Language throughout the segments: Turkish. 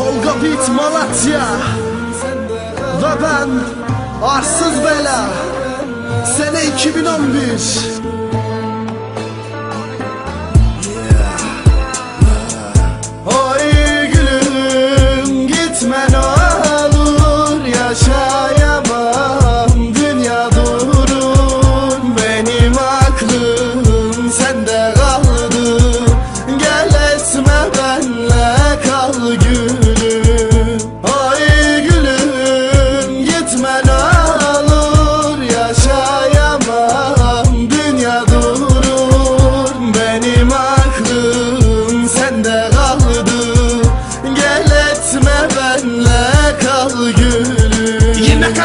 Tolga Bit Malatya. Ve ben Arsız Bela. Sene 2011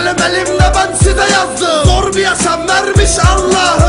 Kalem elimde ben size yazdım. Zor bir yaşam vermiş Allah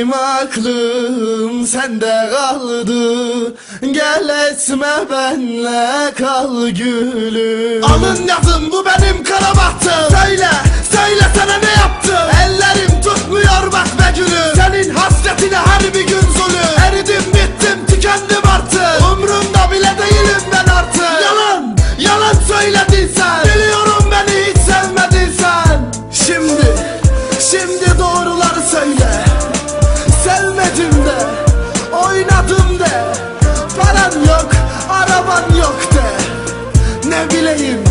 Benim aklım sende kaldı. Gel etme benle kal gülüm. Alın yazın bu benim kara bahtım Söyle, söyle sana ne yaptım? araban yok de Ne bileyim.